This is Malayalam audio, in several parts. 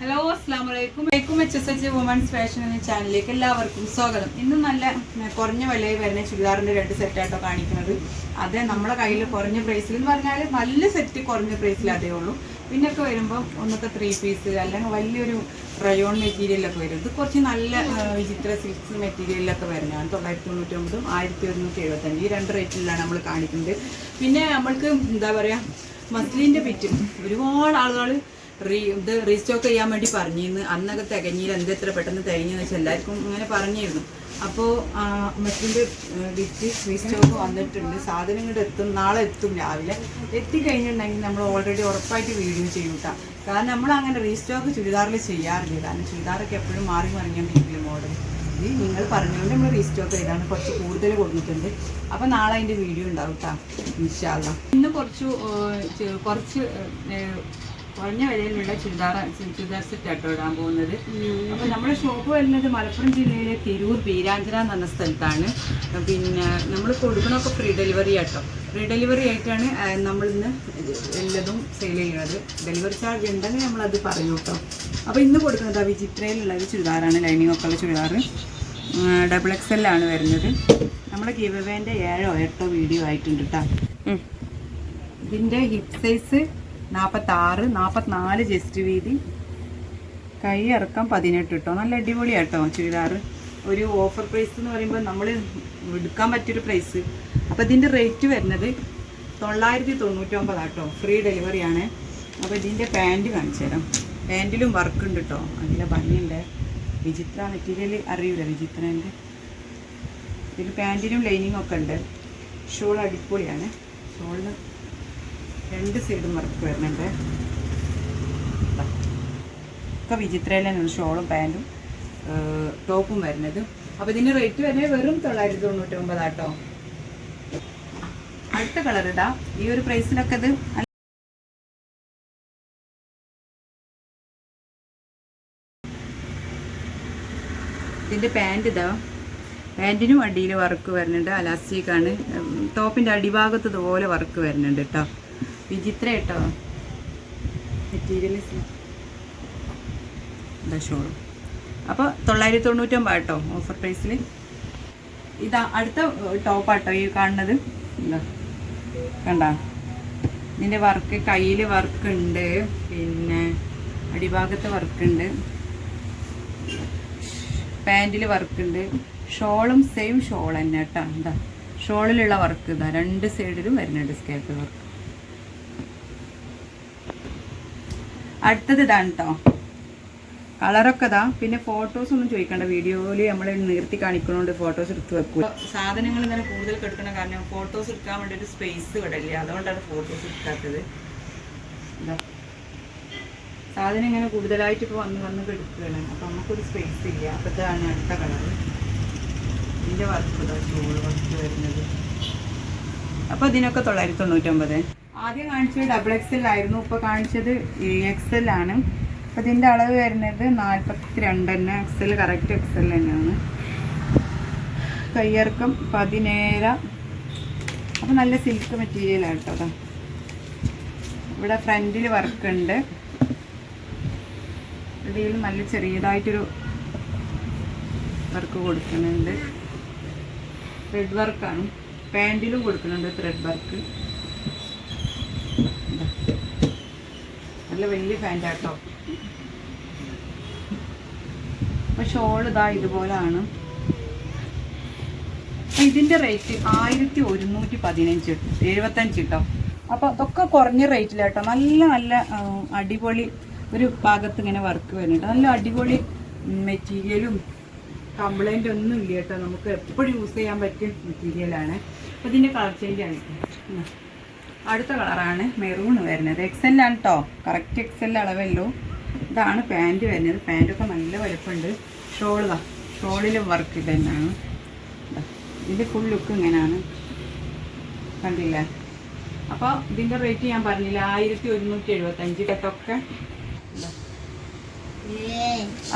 ഹലോ അസ്സാം വലൈക്കും വലൈക്കും H S H women's fashion എന്ന ചാനലിലേക്ക് എല്ലാവർക്കും സ്വാഗതം. ഇന്ന് നല്ല കുറഞ്ഞ വിലയിൽ വരുന്ന ചുരിദാറിന്റെ രണ്ട് സെറ്റായിട്ടോ കാണിക്കുന്നത്. അതേ നമ്മുടെ കയ്യിൽ കുറഞ്ഞ പ്രൈസിൽ എന്ന് പറഞ്ഞാൽ നല്ല സെറ്റ് കുറഞ്ഞ പ്രൈസിൽ അതേ ഉള്ളൂ. പിന്നൊക്കെ വരുമ്പോൾ ഒന്നൊക്കെ ത്രീ പീസ് അല്ലെങ്കിൽ വലിയൊരു റയോൺ മെറ്റീരിയലൊക്കെ വരും. ഇത് കുറച്ച് നല്ല വിചിത്ര സിൽക്സ് മെറ്റീരിയലൊക്കെ വരുന്നതാണ് തൊള്ളായിരത്തി തൊണ്ണൂറ്റി ഒമ്പതും ആയിരത്തി ഒരുന്നൂറ്റി എഴുപത്തഞ്ച് ഈ രണ്ട് റേറ്റിലാണ് നമ്മൾ കാണിക്കുന്നത്. പിന്നെ നമ്മൾക്ക് എന്താ പറയുക മസ്ലിന്റെ പിറ്റും ഒരുപാട് ആളുകൾ റീ ഇത് റീസ്റ്റോക്ക് ചെയ്യാൻ വേണ്ടി പറഞ്ഞിരുന്നു. അന്നൊക്കെ തികഞ്ഞില്ല. എന്ത് എത്ര പെട്ടെന്ന് തികഞ്ഞെന്ന് വെച്ചാൽ എല്ലാവർക്കും ഇങ്ങനെ പറഞ്ഞിരുന്നു. അപ്പോൾ മെസ്സിന്റെ വിറ്റ് റീസ്റ്റോക്ക് വന്നിട്ടുണ്ട്. സാധനം ഇങ്ങോട്ട് എത്തും. നാളെ എത്തും രാവിലെ. എത്തിക്കഴിഞ്ഞിട്ടുണ്ടെങ്കിൽ നമ്മൾ ഓൾറെഡി ഉറപ്പായിട്ട് വീഡിയോ ചെയ്യും കേട്ടോ കാരണം നമ്മൾ അങ്ങനെ റീസ്റ്റോക്ക് ചുരിദാറിൽ ചെയ്യാറില്ല. കാരണം ചുരിദാറൊക്കെ എപ്പോഴും മാറി മറിഞ്ഞുകൊണ്ടിരിക്കില്ല മോഡൽ ഇത് നിങ്ങൾ പറഞ്ഞുകൊണ്ട് നമ്മൾ റീസ്റ്റോക്ക് ചെയ്താണ്. കുറച്ച് കൂടുതൽ കൊടുത്തിട്ടുണ്ട്. അപ്പോൾ നാളെ അതിന്റെ വീഡിയോ ഉണ്ടാവും കേട്ടോ ഇൻഷാല്ല ഇന്ന് കുറച്ച് കുറച്ച് കുറഞ്ഞ വിലയിലുള്ള ചുരിദാർ ചുരിദാർ സെറ്റ് ആട്ടോ ഇടാൻ പോകുന്നത്. അപ്പോൾ നമ്മുടെ ഷോപ്പ് വരുന്നത് മലപ്പുറം ജില്ലയിലെ തിരൂർ വീരാഞ്ചന എന്ന് പറഞ്ഞ സ്ഥലത്താണ്. പിന്നെ നമ്മൾ കൊടുക്കണമൊക്കെ ഫ്രീ ഡെലിവറി ആട്ടോ. ഫ്രീ ഡെലിവറി ആയിട്ടാണ് നമ്മൾ ഇന്ന് എല്ലതും സെയിൽ ചെയ്യുന്നത്. ഡെലിവറി ചാർജ് ഉണ്ടെങ്കിൽ നമ്മളത് പറയൂ കേട്ടോ. അപ്പോൾ ഇന്ന് കൊടുക്കുന്നത് വിചിത്രയിലുള്ള ഒരു ചുരിദാറാണ് ലൈനിങ് ഒക്കെ ഉള്ള ചുരിദാർ. ഡബിൾ എക്സ് എല്ലാണ് വരുന്നത്. നമ്മുടെ ഗീവവേന്റെ ഏഴോ എട്ടോ വീഡിയോ ആയിട്ടുണ്ട് കേട്ടോ ഇതിന്റെ ഹിപ്പ് സൈസ് നാൽപ്പത്താറ് നാൽപ്പത്തിനാല് ജസ്റ്റ് വീതി. കൈ ഇറക്കം പതിനെട്ട് കേട്ടോ നല്ല അടിപൊളിയാട്ടോ ചുരിദാർ ഒരു ഓഫർ പ്രൈസ് എന്ന് പറയുമ്പോൾ നമ്മൾ എടുക്കാൻ പറ്റിയൊരു പ്രൈസ് അപ്പോൾ ഇതിന്റെ റേറ്റ് വരുന്നത് തൊള്ളായിരത്തി തൊണ്ണൂറ്റൊമ്പതാട്ടോ ഫ്രീ ഡെലിവറി ആണ്. അപ്പോൾ ഇതിന്റെ പാന്റ് കാണിച്ചു തരാം. പാന്റിലും വർക്ക് ഉണ്ട് കേട്ടോ നല്ല ഭംഗിയുണ്ട്. വിചിത്ര മെറ്റീരിയൽ അറിയില്ല വിചിത്രന്റെ ഇതിൽ പാന്റിനും ലൈനിങ്ങും ഒക്കെ ഉണ്ട്. ഷോൾ അടിപൊളിയാണ്. ഷോളിന് രണ്ട് സൈഡും വർക്ക് വരുന്നുണ്ട്. ഒക്കെ വിചിത്രയിലാണ് ഷോളും പാന്റും ടോപ്പും വരുന്നത്. അപ്പോൾ ഇതിന്റെ റേറ്റ് വരുന്നത് വെറും തൊള്ളായിരത്തി ഒമ്പതാട്ടോ അടുത്ത കളർ ഈ ഒരു പ്രൈസിലൊക്കെ ഇത് ഇതിന്റെ പാന്റ് ഇതാ. പാന്റിനും അടിയിൽ വർക്ക് വരുന്നുണ്ട്. അലാസ്റ്റിക്കാണ്. ടോപ്പിന്റെ അടിഭാഗത്ത് ഇതുപോലെ വർക്ക് വരുന്നുണ്ട് കേട്ടോ വിചിത്ര കേട്ടോ. മെറ്റീരിയൽ ഇതാ ഷോളും അപ്പോൾ തൊള്ളായിരത്തി തൊണ്ണൂറ്റൊമ്പത് കേട്ടോ ഓഫർ പ്രൈസിൽ ഇതാ അടുത്ത ടോപ്പാട്ടോ ഈ കാണുന്നത്. എന്താ കണ്ട? ഇതിന്റെ വർക്ക് കയ്യിൽ വർക്ക് ഉണ്ട്. പിന്നെ അടിഭാഗത്ത് വർക്ക് ഉണ്ട്. പാന്റിൽ വർക്ക് ഉണ്ട്. ഷോളും സെയിം ഷോൾ തന്നെ കേട്ടോ. എന്താ ഷോളിലുള്ള വർക്ക് ഇതാ. രണ്ട് സൈഡിലും വരുന്നുണ്ട് സ്കേപ്പ് വർക്ക് അടുത്തത് ഇതാണ് കേട്ടോ കളറൊക്കെ ഇതാ. പിന്നെ ഫോട്ടോസ് ഒന്നും ചോദിക്കണ്ട. വീഡിയോയിൽ നമ്മൾ നിർത്തി കാണിക്കണോണ്ട് ഫോട്ടോസ് എടുത്ത് വെക്കും സാധനങ്ങൾ ഇങ്ങനെ കൂടുതൽ എടുക്കണം കാരണം ഫോട്ടോസ് എടുക്കാൻ വേണ്ടി ഒരു സ്പേസ് ഇവിടെ അതുകൊണ്ടാണ് ഫോട്ടോസ് എടുക്കാത്തത്. സാധനം ഇങ്ങനെ കൂടുതലായിട്ട് ഇപ്പോൾ വന്ന് വന്ന് കെടുക്കുകയാണ് അപ്പം നമുക്കൊരു സ്പേസ് ഇല്ല. അപ്പോൾ ഇതാണ് അടുത്ത കളർ ഇതിന്റെ വർക്ക് ഇതാ. ഷോൾ വർക്ക് വരുന്നത്. അപ്പോൾ ഇതിനൊക്കെ തൊള്ളായിരത്തി തൊണ്ണൂറ്റൊമ്പത്. ആദ്യം കാണിച്ചത് ഡബിൾ എക്സ് എൽ ആയിരുന്നു. ഇപ്പോൾ കാണിച്ചത് എക്സ് എൽ ആണ്. അപ്പോൾ ഇതിന്റെ അളവ് വരുന്നത് നാൽപ്പത്തി രണ്ട് തന്നെ. X L correct X L തന്നെയാണ്. കയ്യിറക്കം പതിനേഴ അപ്പോൾ നല്ല സിൽക്ക് മെറ്റീരിയലാണ് കേട്ടോ ഇവിടെ ഫ്രണ്ടിൽ വർക്ക് ഉണ്ട്. ഇടയിൽ നല്ല ചെറിയതായിട്ടൊരു വർക്ക് കൊടുക്കുന്നുണ്ട്. റെഡ് വർക്കാണ് പാന്റിലും കൊടുക്കുന്നുണ്ട് ത്രെഡ് വർക്ക് നല്ല വലിയ പാന്റാട്ടോ അപ്പോൾ ഷോൾ ഇതാ ഇതുപോലാണ്. ഇതിന്റെ റേറ്റ് ആയിരത്തി ഒരുന്നൂറ്റി പതിനഞ്ച് എഴുപത്തഞ്ച് കേട്ടോ അപ്പോൾ അതൊക്കെ കുറഞ്ഞ റേറ്റിലാട്ടോ നല്ല നല്ല അടിപൊളി ഒരു ഭാഗത്ത് ഇങ്ങനെ വർക്ക് വരുന്നുണ്ട്. നല്ല അടിപൊളി മെറ്റീരിയലും കംപ്ലൈന്റ് ഒന്നും ഇല്ല കേട്ടോ നമുക്ക് എപ്പോഴും യൂസ് ചെയ്യാൻ പറ്റിയ മെറ്റീരിയലാണ് അപ്പോൾ ഇതിന്റെ കളർ ചേഞ്ച് ഉം. അടുത്ത കളറാണ് മെറൂൺ വരുന്നത്. എക്സൽ ആണ് കേട്ടോ കറക്റ്റ് എക്സൽ അളവല്ലോ ഇതാണ് പാന്റ് വരുന്നത്. പാന്റൊക്കെ നല്ല വലുപ്പമുണ്ട് ഷോൾ ഷോളിൽ വർക്ക് തന്നെയാണ്. ഇതിന്റെ ഫുൾ ലുക്ക് ഇങ്ങനെയാണ് കണ്ടില്ല? അപ്പോൾ ഇതിന്റെ റേറ്റ് ഞാൻ പറഞ്ഞില്ല? ആയിരത്തി ഒരുന്നൂറ്റി എഴുപത്തഞ്ച് കേട്ടൊക്കെ.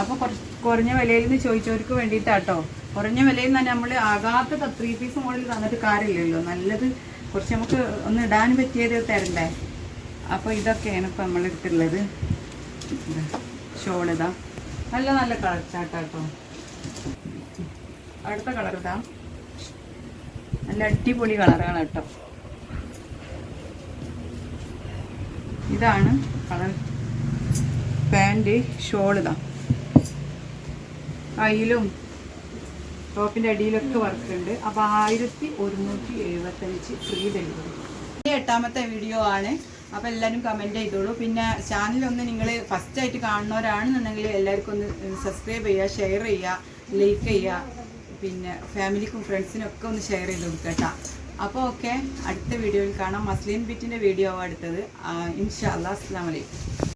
അപ്പോൾ കുറച്ച് കുറഞ്ഞ വിലയിൽ നിന്ന് ചോദിച്ചവർക്ക് വേണ്ടിയിട്ടാട്ടോ. കുറഞ്ഞ വിലയിൽ നിന്ന് നമ്മൾ ആകാത്ത ത്രീ പീസ് മോഡൽ തന്നിട്ട് കാര്യമില്ലല്ലോ. നല്ലത് കുറച്ച് നമുക്ക് ഒന്ന് ഇടാൻ പറ്റിയത് തരണ്ടേ? അപ്പോൾ ഇതൊക്കെയാണ് ഇപ്പോൾ നമ്മളെടുത്തുള്ളത് ഷോൾ ഇതാ. നല്ല നല്ല കളർ ചാട്ടാട്ടോ അടുത്ത കളർ ഇതാ. നല്ല അടിപൊളി കളറാണ് കേട്ടോ. ഇതാണ് കളർ പാന്റ് ഷോൾ ഇതാ. കയ്യിലും ടോപ്പിന്റെ അടിയിലൊക്കെ വർക്ക് ഉണ്ട് അപ്പൊ ആയിരത്തി ഒരുന്നൂറ്റി എഴുപത്തഞ്ച് ഫ്രീ ഡെലിവറി. എട്ടാമത്തെ വീഡിയോ ആണ്. അപ്പൊ എല്ലാവരും കമന്റ് ചെയ്തോളൂ. പിന്നെ ചാനൽ ഒന്ന് നിങ്ങൾ ഫസ്റ്റ് ആയിട്ട് കാണുന്നവരാണെന്നുണ്ടെങ്കിൽ എല്ലാവർക്കും ഒന്ന് സബ്സ്ക്രൈബ് ചെയ്യുക ഷെയർ ചെയ്യുക ലൈക്ക് ചെയ്യുക. പിന്നെ ഫാമിലിക്കും ഫ്രണ്ട്സിനും ഒക്കെ ഒന്ന് ഷെയർ ചെയ്ത് കൊടുക്കട്ടോ അപ്പോൾ ഓക്കെ അടുത്ത വീഡിയോയിൽ കാണാം. മസ്ലിൻ ബിറ്റിന്റെ വീഡിയോ അടുത്തത്. ഇൻഷാ അസ്സാം വലൈക്കും